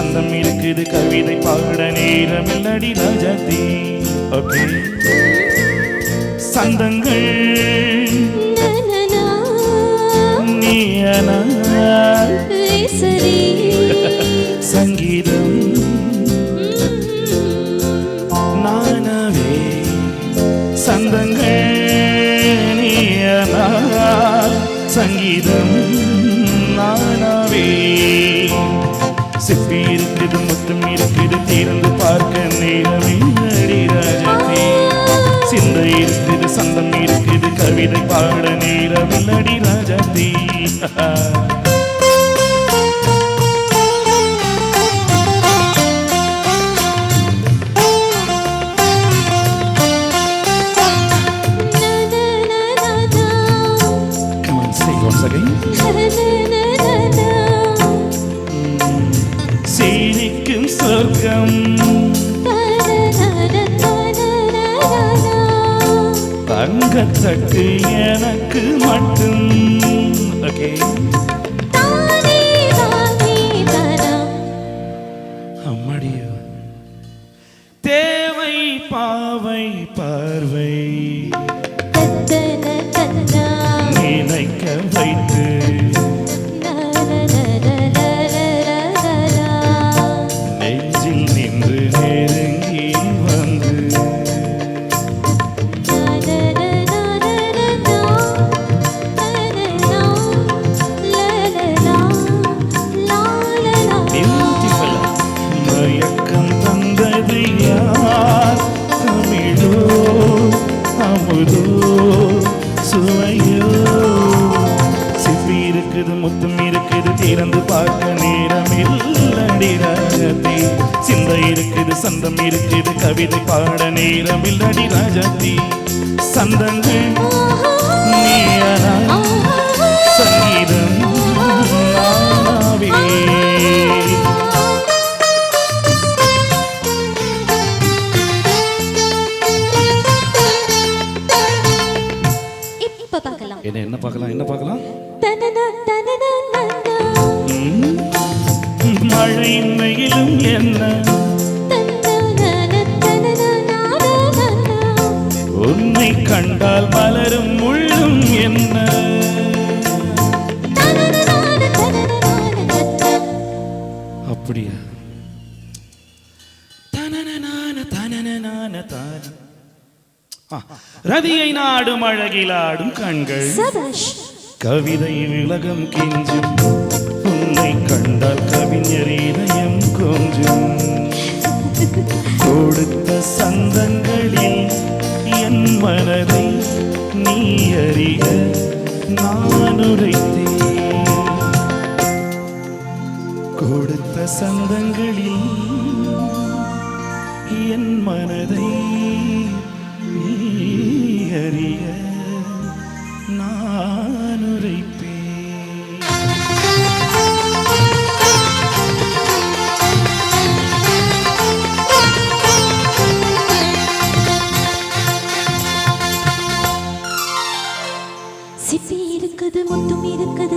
சந்தம் இருக்குது கவிதை பாட நேரம் இல்லடி ராஜாத்தி ஓகே. சந்தங்கள். சங்கீதம். நானவே. சந்தங்கள். சங்கீதம். On, say சொர்க்கம். தங்கத்தட்டு எனக்கு மட்டும். ஓகே. அம்மாடியோ. தேவை பாவை சந்தம் இருக்குது கவிதை பாட நேரம் இல்லடி ராஜாத்தி சந்தங்கள் நீயனா சங்கீதம் என்ன என்ன பார்க்கலாம் என்ன பார்க்கலாம்? தனனா, தனனா, நன்னா. ம், மழையின் வெயிலும் என்ன? கண்டால் மலரும் முள்ளும் என்ன. அப்படியா? ரதியை நாடும் அழகிலாடும் கண்கள். கவிதை விலகம் கெஞ்சும். உன்னை கண்டால் கவிஞர் இதயம் கொஞ்சும். கொடுத்த என் மனதை நீ அறிய நான் உரைத்தேன். கொடுத்த சந்தங்களில் என் மனதை நீ அறிய நான் உரைத்தேன். இருக்குது முத்தும் இருக்குது